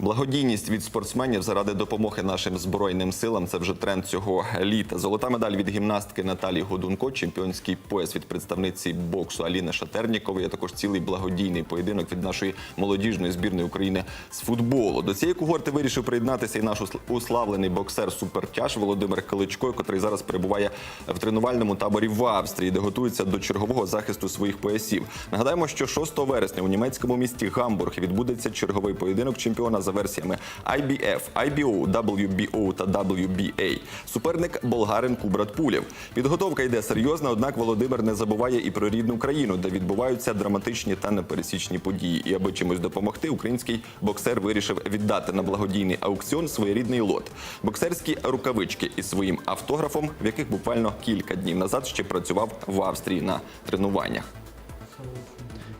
Благодійність від спортсменів заради допомоги нашим збройним силам це вже тренд цього літа. Золота медаль від гімнастки Наталії Годунко, чемпіонський пояс від представниці боксу Аліни Шатернікової, а також цілий благодійний поєдинок від нашої молодіжної збірної України з футболу. До цієї когорти вирішив приєднатися і наш уславлений боксер супертяж Володимир Каличко, котрий зараз перебуває в тренувальному таборі в Австрії, де готується до чергового захисту своїх поясів. Нагадаємо, що 6 вересня у німецькому місті Гамбург відбудеться черговий поєдинок чемпіона за версіями IBF, IBO, WBO та WBA. Суперник болгарин Кубрат Пулєв. Підготовка йде серйозна, однак Володимир не забуває і про рідну країну, де відбуваються драматичні та непересічні події. І аби чимось допомогти, український боксер вирішив віддати на благодійний аукціон своєрідний лот. Боксерські рукавички із своїм автографом, в яких буквально кілька днів назад ще працював в Австрії на тренуваннях.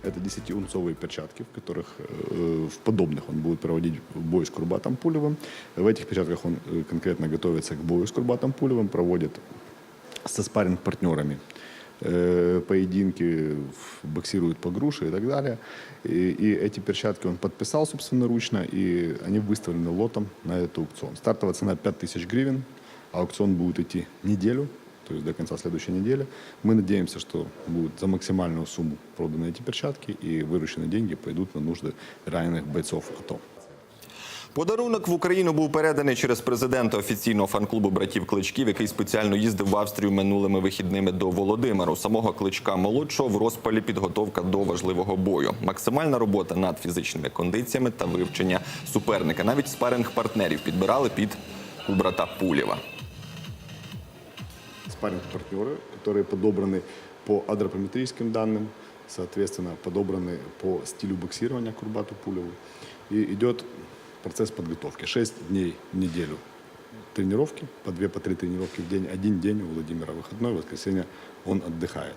Это 10-унцовые перчатки, в которых э, в подобных он будет проводить бой с Курбатом Пулевым. В этих перчатках он э, конкретно готовится к бою с Курбатом Пулевым, проводит со спарринг-партнерами э, поединки, боксирует по груши и так далее. И, и эти перчатки он подписал собственноручно, и они выставлены лотом на этот аукцион. Стартовая цена 5000 гривен, аукцион будет идти неделю, то есть до конца следующей недели. Мы надеемся, что будут за максимальную сумму проданы эти перчатки, и вырученные деньги пойдут на нужды раненых бойцов АТО. Подарунок в Україну був переданий через президента офіційного фан-клубу братів Кличків, який спеціально їздив в Австрію минулими вихідними до Володимира. У самого кличка молодшого в розпалі підготовка до важливого бою. Максимальна робота над фізичними кондиціями та вивчення суперника. Навіть спаринг партнерів підбирали під у брата Пулєва. Спарринг-партнеры, которые подобраны по адропометрическим данным, соответственно, подобраны по стилю боксирования Курбату Пулеву. И идет процесс подготовки. 6 дней в неделю тренировки, по 2 по 3 тренировки в день. Один день у Владимира выходной, в воскресенье он отдыхает.